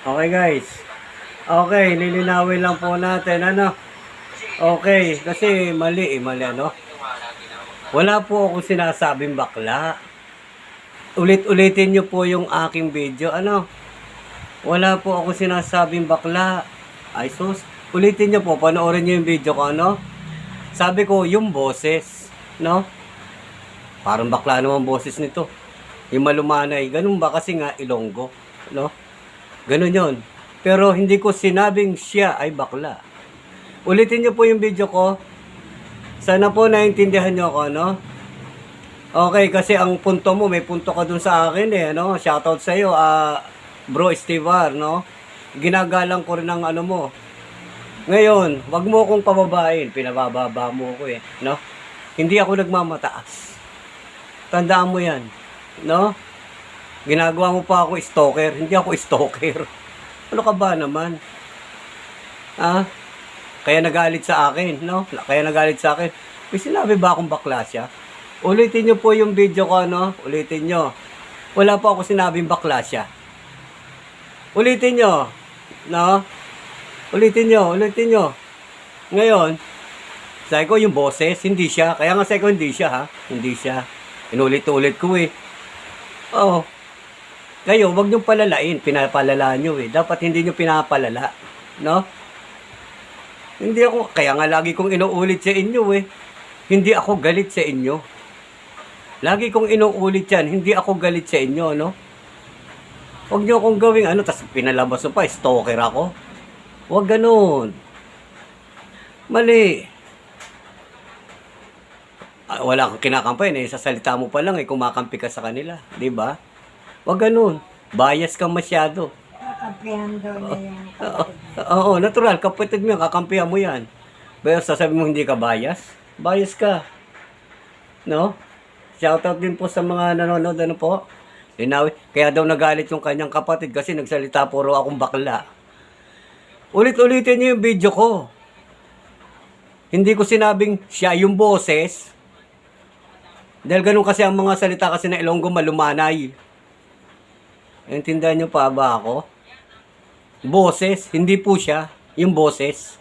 Okay guys. Okay, lilinawin lang po natin ano. Okay, kasi mali eh, mali ano. Wala po akong sinasabing bakla. Ulit-ulitin nyo po yung aking video, ano. Wala po akong sinasabing bakla. Ay sus, ulitin nyo po, panoorin nyo yung video ko, ano. Sabi ko, yung boses, no? Parang bakla naman boses nito. Yung malumanay, ganun ba kasi nga Ilonggo, no? Ganun yon. Pero hindi ko sinabing siya ay bakla. Ulitin niyo po yung video ko. Sana po naintindihan niyo ako, no? Okay, kasi ang punto mo, may punto ka dun sa akin eh, no? Shoutout sa iyo, ah, bro Estevar, no? Ginagalang ko rin ang ano mo. Ngayon, wag mo akong pababain, pinabababa mo ko eh, no? Hindi ako nagmamataas. Tandaan mo yan, no? Ginagawa mo pa ako stalker, hindi ako stalker. Ano ka ba naman? Ah, kaya nagalit sa akin, no? Kaya nagalit sa akin. May sinabi ba akong bakla siya? Ulitin nyo po yung video ko, no? Ulitin nyo. Wala po ako sinabing bakla siya. Ulitin nyo. No? Ulitin nyo, ulitin nyo. Ngayon, sabi ko yung boses, hindi siya. Kaya nga sabi ko hindi siya, ha? Hindi siya. Inulit-ulit ko eh. Oo. Kayo, wag niyong palalain. Pinapalala niyo eh. Dapat hindi niyo pinapalala. No? Hindi ako, kaya nga lagi kong inuulit sa inyo eh. Hindi ako galit sa inyo. Lagi kong inuulit yan, hindi ako galit sa inyo, no? Huwag niyo akong gawing ano, tas pinalabas pa, stalker ako. Huwag ganun. Mali. Ah, wala kang kinakampay eh. Sa salita mo pa lang eh, kumakampi ka sa kanila. ba? Huwag ganun. Bias kang masyado. Kakampihan daw niya yung Oo, oo, natural. Kapatid mo yan, kakampihan mo yan. Pero sasabi mo hindi ka bias? Bias ka. No? Shoutout din po sa mga nanonood ano po. Linawi. Kaya daw nagalit yung kanyang kapatid kasi nagsalita puro akong bakla. Ulit-ulitin niyo yung video ko. Hindi ko sinabing siya yung boses. Dahil ganun kasi ang mga salita kasi na Ilonggo malumanay. Intindihan niyo pa ba ako? Boses, hindi po siya. Yung boses.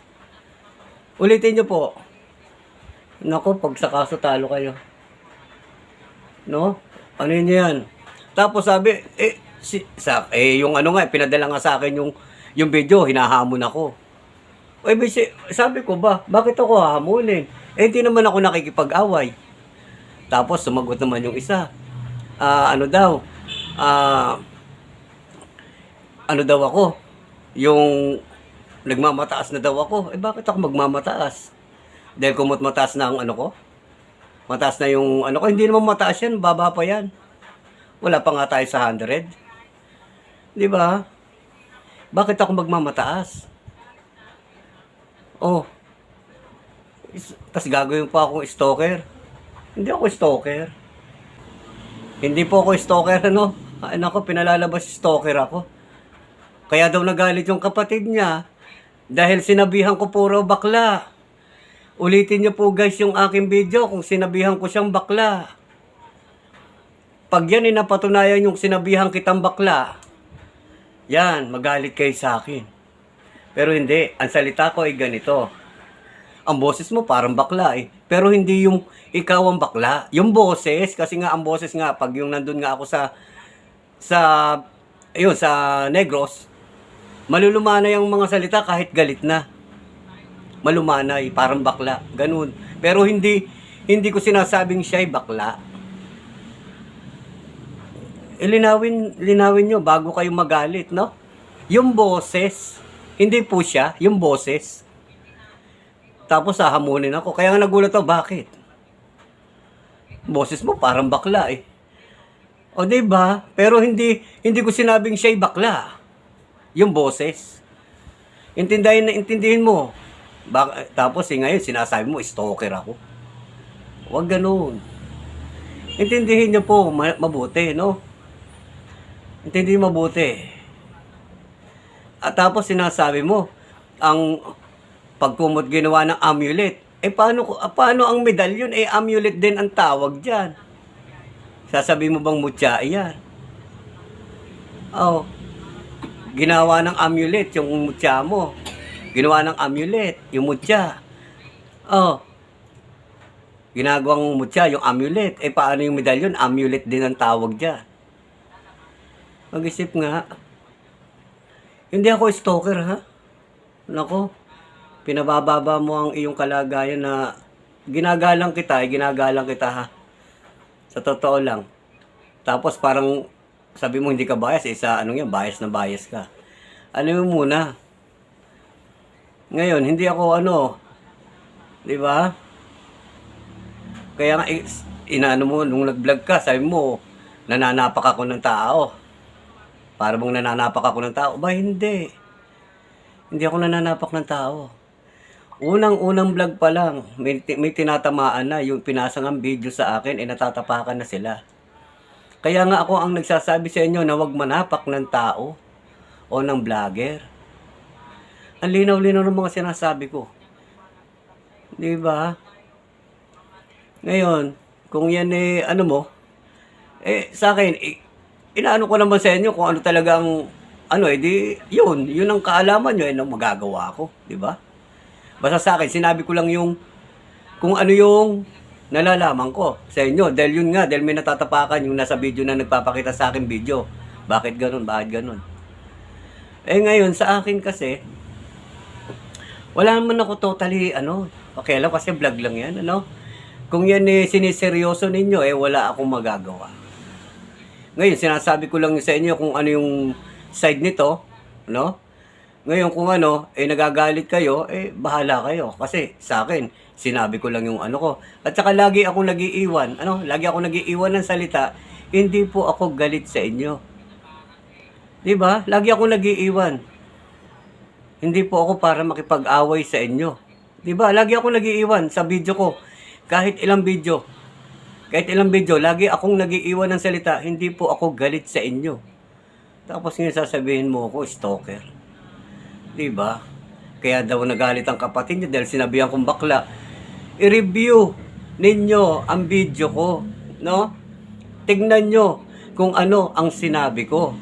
Ulitin niyo po. Nako, pag sa kaso talo kayo. No? Ano yun yan? Tapos sabi, eh, si, sa, eh, yung ano nga, pinadala nga sa akin yung, yung video, hinahamon ako. Eh, bisi- sabi ko ba, bakit ako hahamunin? Eh, hindi naman ako nakikipag-away. Tapos, sumagot naman yung isa. Ah, ano daw? Ah, ano daw ako? Yung nagmamataas na daw ako. Eh, bakit ako magmamataas? Dahil kumot mataas na ang ano ko? Mataas na yung ano ko. Hindi naman mataas yan. Baba pa yan. Wala pa nga tayo sa 100. Di ba? Bakit ako magmamataas? Oh. Tapos gagawin pa akong stalker. Hindi ako stalker. Hindi po ako stalker, ano? Ay, nako, pinalalabas stalker ako. Kaya daw nagalit yung kapatid niya dahil sinabihan ko puro bakla. Ulitin niyo po guys yung aking video kung sinabihan ko siyang bakla. Pag yan ay napatunayan yung sinabihan kitang bakla, yan, magalit kayo sa akin. Pero hindi, ang salita ko ay ganito. Ang boses mo parang bakla eh. Pero hindi yung ikaw ang bakla. Yung boses, kasi nga ang boses nga, pag yung nandun nga ako sa, sa, ayun, sa Negros, malulumanay ang mga salita kahit galit na. Malumanay, parang bakla. Ganun. Pero hindi, hindi ko sinasabing siya ay bakla. Ilinawin, linawin nyo bago kayo magalit, no? Yung boses, hindi po siya, yung boses. Tapos hahamunin ako. Kaya nga nagulat ako, bakit? Boses mo parang bakla eh. O ba? Pero hindi hindi ko sinabing siya'y bakla. Yung boses. Intindihin na intindihin mo. Bak- tapos eh, ngayon sinasabi mo stalker ako. Huwag ganoon. Intindihin niyo po ma- mabuti, no? Intindihin mabuti. At tapos sinasabi mo, ang pagkumot ginawa ng amulet. Eh paano, ah, paano ang medalyon? Eh amulet din ang tawag dyan. Sasabi mo bang mutya yan? Oh. Ginawa ng amulet yung mutya mo. Ginawa ng amulet yung mutya. Oh. Ginagawang mutya yung amulet. Eh paano yung medalyon? Amulet din ang tawag dyan. Mag-isip nga. Hindi ako stalker ha. Nako. Pinabababa mo ang iyong kalagayan na ginagalang kita, eh, ginagalang kita ha. Sa totoo lang. Tapos parang sabi mo hindi ka bias, isa ano yan, bias na bias ka. Ano mo muna? Ngayon, hindi ako ano, di ba? Kaya nga, eh, inaano mo, nung nag-vlog ka, sabi mo, nananapak ako ng tao. Para bang nananapak ako ng tao? Ba, hindi. Hindi ako nananapak ng tao. Unang-unang vlog pa lang, may, may tinatamaan na yung pinasang ang video sa akin, eh natatapakan na sila. Kaya nga ako ang nagsasabi sa inyo na huwag manapak ng tao o ng vlogger. Ang linaw-linaw ng mga sinasabi ko. Di ba? Ngayon, kung yan eh, ano mo, eh, sa akin, eh, inaano ko naman sa inyo kung ano talagang, ano eh, di, yun, yun ang kaalaman nyo, eh, ang magagawa ko, di ba? Basta sa akin, sinabi ko lang yung, kung ano yung nalalaman ko sa inyo. Dahil yun nga, dahil may natatapakan yung nasa video na nagpapakita sa akin video. Bakit ganun? Bakit ganun? Eh ngayon, sa akin kasi, wala naman ako totally, ano, okay lang kasi vlog lang yan, ano. Kung yan eh, siniseryoso ninyo, eh, wala akong magagawa. Ngayon, sinasabi ko lang sa inyo kung ano yung side nito, no? Ngayon, kung ano, eh, nagagalit kayo, eh, bahala kayo. Kasi, sa akin, sinabi ko lang yung ano ko. At saka, lagi akong nagiiwan, ano, lagi akong nagiiwan ng salita, hindi po ako galit sa inyo. Di ba? Lagi akong nagiiwan. Hindi po ako para makipag-away sa inyo. Di ba? Lagi akong nagiiwan sa video ko. Kahit ilang video. Kahit ilang video, lagi akong nagiiwan ng salita, hindi po ako galit sa inyo. Tapos ngayon sasabihin mo ako, stalker. Di ba? Kaya daw nagalit ang kapatid niya dahil sinabihan kong bakla. I-review ninyo ang video ko. No? Tignan nyo kung ano ang sinabi ko.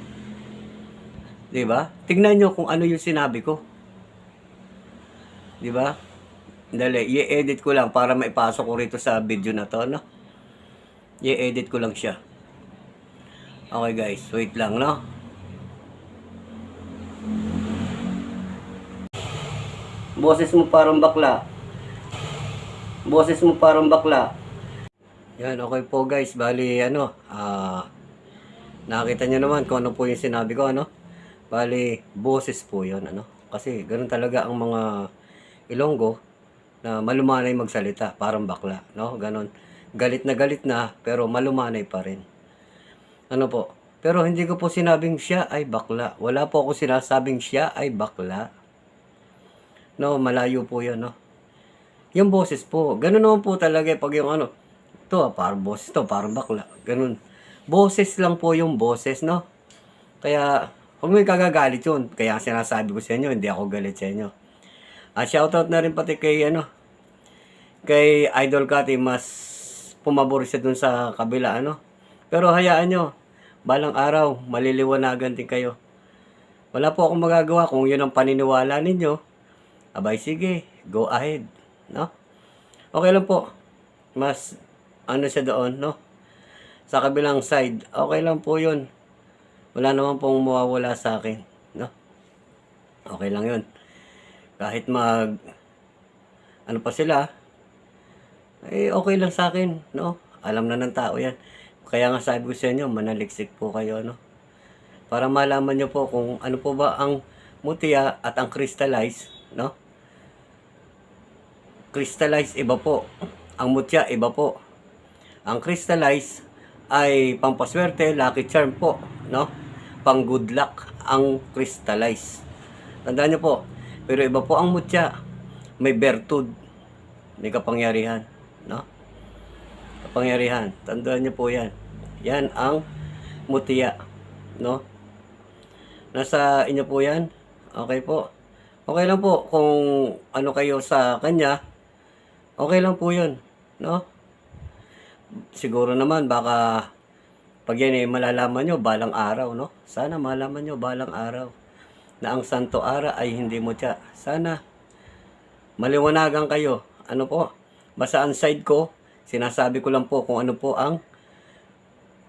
Di ba? Tignan nyo kung ano yung sinabi ko. Di ba? Dali, i-edit ko lang para maipasok ko rito sa video na to, no? I-edit ko lang siya. Okay guys, wait lang, no? Boses mo parang bakla. Boses mo parang bakla. Yan, okay po guys. Bali, ano, ah, nakita nyo naman kung ano po yung sinabi ko, ano? Bali, boses po yun, ano? Kasi ganun talaga ang mga Ilonggo na malumanay magsalita, parang bakla, no? Ganon. Galit na galit na, pero malumanay pa rin. Ano po? Pero hindi ko po sinabing siya ay bakla. Wala po ako sinasabing siya ay bakla. No, malayo po yun, no? Yung boses po, ganun naman po talaga pag yung ano, to ah, parang boses to, parang bakla. Ganun. Boses lang po yung boses, no? Kaya, huwag mo kagagalit yun. Kaya sinasabi ko sa inyo, hindi ako galit sa inyo. Ah, shoutout na rin pati kay ano, kay Idol Kati, mas pumabor siya dun sa kabila, ano. Pero hayaan nyo, balang araw, maliliwanagan din kayo. Wala po akong magagawa kung yun ang paniniwala ninyo. Abay, sige, go ahead, no? Okay lang po. Mas, ano siya doon, no? Sa kabilang side, okay lang po yun. Wala naman pong mawawala sa akin, no? Okay lang yun kahit mag ano pa sila eh okay lang sa akin no alam na ng tao yan kaya nga sabi ko sa inyo manaliksik po kayo no para malaman nyo po kung ano po ba ang mutya at ang crystallize no crystallize iba po ang mutya iba po ang crystallize ay pampaswerte lucky charm po no pang good luck ang crystallize tandaan nyo po pero iba po ang mutya. May bertud. May kapangyarihan. No? Kapangyarihan. Tandaan niyo po yan. Yan ang mutya. No? Nasa inyo po yan. Okay po. Okay lang po kung ano kayo sa kanya. Okay lang po yun. No? Siguro naman baka pag yan eh malalaman nyo balang araw. No? Sana malaman nyo balang araw. na ang Santo Ara ay hindi mutya. Sana maliwanagan kayo. Ano po? Basta ang side ko, sinasabi ko lang po kung ano po ang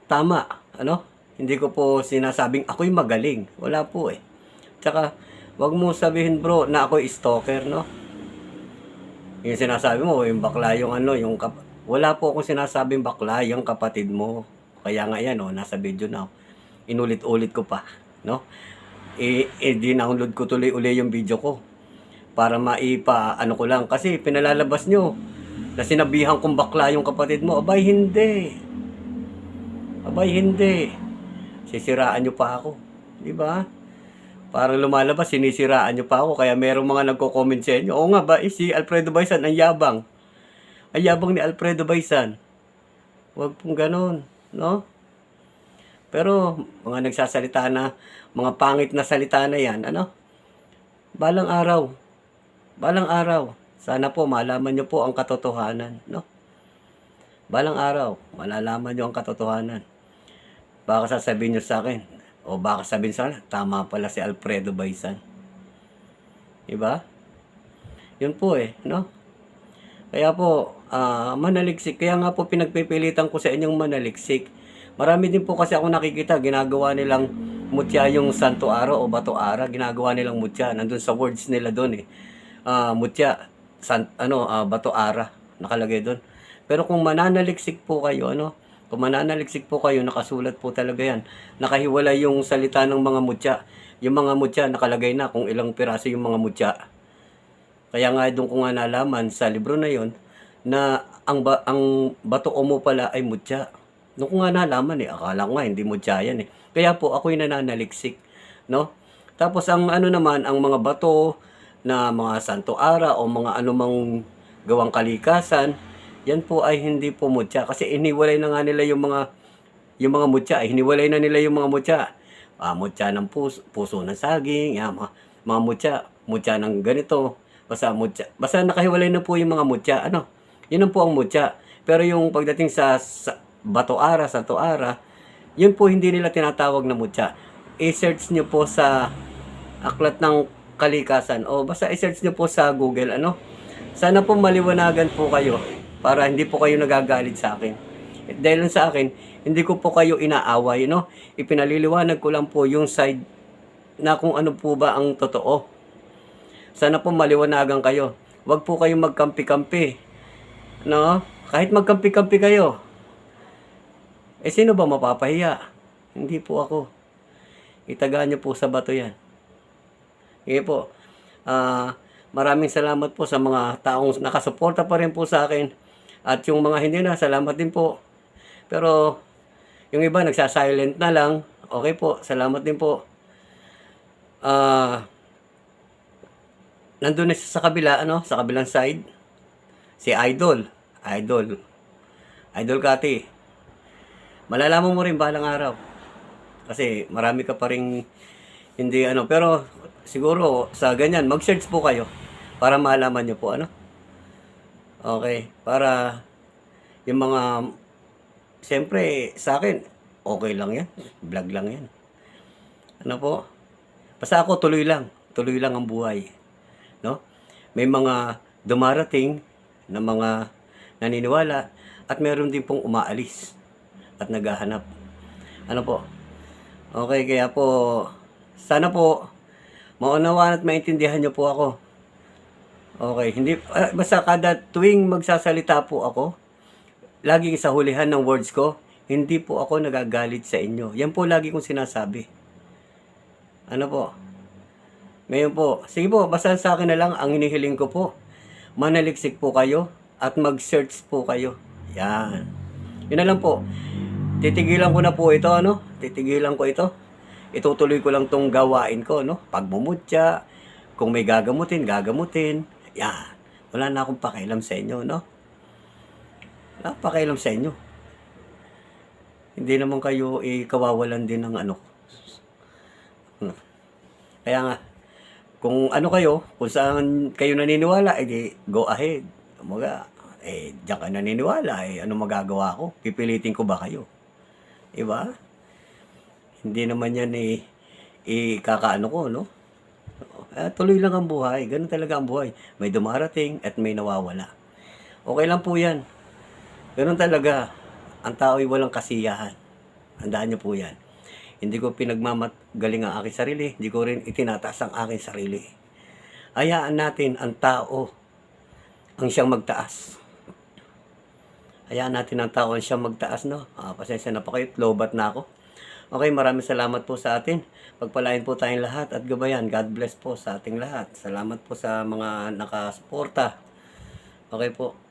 tama. Ano? Hindi ko po sinasabing ako'y magaling. Wala po eh. Tsaka, wag mo sabihin bro na ako'y stalker, no? Yung sinasabi mo, yung bakla yung ano, yung kap- wala po akong sinasabing bakla, yung kapatid mo. Kaya nga yan, oh, nasa video na. oh. Inulit-ulit ko pa, no? I-download ko tuloy uli yung video ko para maipa ano ko lang kasi pinalalabas nyo na sinabihan kong bakla yung kapatid mo abay hindi abay hindi sisiraan nyo pa ako di ba parang lumalabas sinisiraan nyo pa ako kaya merong mga nagko-comment sa inyo. Oo nga ba eh, si Alfredo Baisan ang yabang. Ang yabang ni Alfredo Baisan. Wag pong ganon no? Pero mga nagsasalita na mga pangit na salita na yan ano? Balang araw Balang araw, sana po malaman nyo po ang katotohanan, no? Balang araw, malalaman nyo ang katotohanan. Baka sasabihin nyo sa akin, o baka sabihin sa akin, tama pala si Alfredo Baisan. Diba? Yun po eh, no? Kaya po, ah, manaliksik. Kaya nga po pinagpipilitan ko sa inyong manaliksik. Marami din po kasi ako nakikita, ginagawa nilang mutya yung Santo Ara o Bato Ara, ginagawa nilang mutya. Nandun sa words nila doon eh. Ah, mutya, san, ano, ah, Bato Ara, nakalagay doon. Pero kung mananaliksik po kayo, ano, kung mananaliksik po kayo, nakasulat po talaga yan. Nakahiwalay yung salita ng mga mutya. Yung mga mutya, nakalagay na kung ilang piraso yung mga mutya. Kaya nga doon ko nga nalaman sa libro na yon na ang ba, ang bato mo pala ay mutya. Doon ko nga nalaman eh, akala ko nga hindi mutya yan eh. Kaya po ako'y nananaliksik, no? Tapos ang ano naman, ang mga bato na mga santo ara o mga anumang gawang kalikasan, yan po ay hindi po mutya kasi iniwalay na nga nila yung mga yung mga mutya, hiniwalay na nila yung mga mutya. Ah, mutya ng puso, puso ng saging, yan, mga, mga mutya, mutya ng ganito, basta mutya. Basta nakahiwalay na po yung mga mutya, ano? Yun ang po ang mutya. Pero yung pagdating sa, sa bato ara, santo ara, yun po hindi nila tinatawag na mutya. I-search nyo po sa aklat ng kalikasan o basta i-search nyo po sa Google, ano? Sana po maliwanagan po kayo para hindi po kayo nagagalit sa akin. Dahil lang sa akin, hindi ko po kayo inaaway, no? Ipinaliliwanag ko lang po yung side na kung ano po ba ang totoo. Sana po maliwanagan kayo. Huwag po kayong magkampi-kampi. No? Kahit magkampi-kampi kayo. Eh, sino ba mapapahiya? Hindi po ako. Itagaan niyo po sa bato yan. Sige po. Ah, maraming salamat po sa mga taong nakasuporta pa rin po sa akin. At yung mga hindi na, salamat din po. Pero, yung iba nagsa-silent na lang. Okay po, salamat din po. Ah, nandun na siya sa kabila, ano, sa kabilang side. Si Idol. Idol. Idol Kati. Malalaman mo rin balang araw. Kasi marami ka pa rin hindi ano. Pero siguro sa ganyan, mag-search po kayo para malaman nyo po ano. Okay. Para yung mga siyempre sa akin, okay lang yan. Vlog lang yan. Ano po? Basta ako tuloy lang. Tuloy lang ang buhay. No? May mga dumarating na mga naniniwala at meron din pong umaalis at naghahanap. Ano po? Okay, kaya po sana po maunawaan at maintindihan niyo po ako. Okay, hindi ah, basta kada tuwing magsasalita po ako, lagi sa hulihan ng words ko, hindi po ako nagagalit sa inyo. Yan po lagi kong sinasabi. Ano po? Ngayon po, sige po, basta sa akin na lang ang hinihiling ko po. Manaliksik po kayo at mag-search po kayo. Yan. Yun na lang po. Titigilan ko na po ito, ano? Titigilan ko ito. Itutuloy ko lang tong gawain ko, no? Pagmumutya, kung may gagamutin, gagamutin. Yan. Wala na akong pakialam sa inyo, no? Wala akong pakialam sa inyo. Hindi naman kayo ikawawalan din ng ano. Hmm. Kaya nga, kung ano kayo, kung saan kayo naniniwala, edi go ahead. Umaga, eh, diyan ka naniniwala, eh, ano magagawa ko? Pipilitin ko ba kayo? Diba? Hindi naman yan eh, ikakaano ko, no? Ah, tuloy lang ang buhay. Ganun talaga ang buhay. May dumarating at may nawawala. Okay lang po yan. Ganun talaga. Ang tao ay walang kasiyahan. Handaan niyo po yan. Hindi ko pinagmamagaling ang aking sarili. Hindi ko rin itinataas ang aking sarili. Hayaan natin ang tao ang siyang magtaas. Hayaan natin ang tao ang siyang magtaas, no? Ah, pasensya na po kayo. Lobat na ako. Okay, maraming salamat po sa atin. Pagpalain po tayong lahat at gabayan. God bless po sa ating lahat. Salamat po sa mga nakasuporta. Okay po.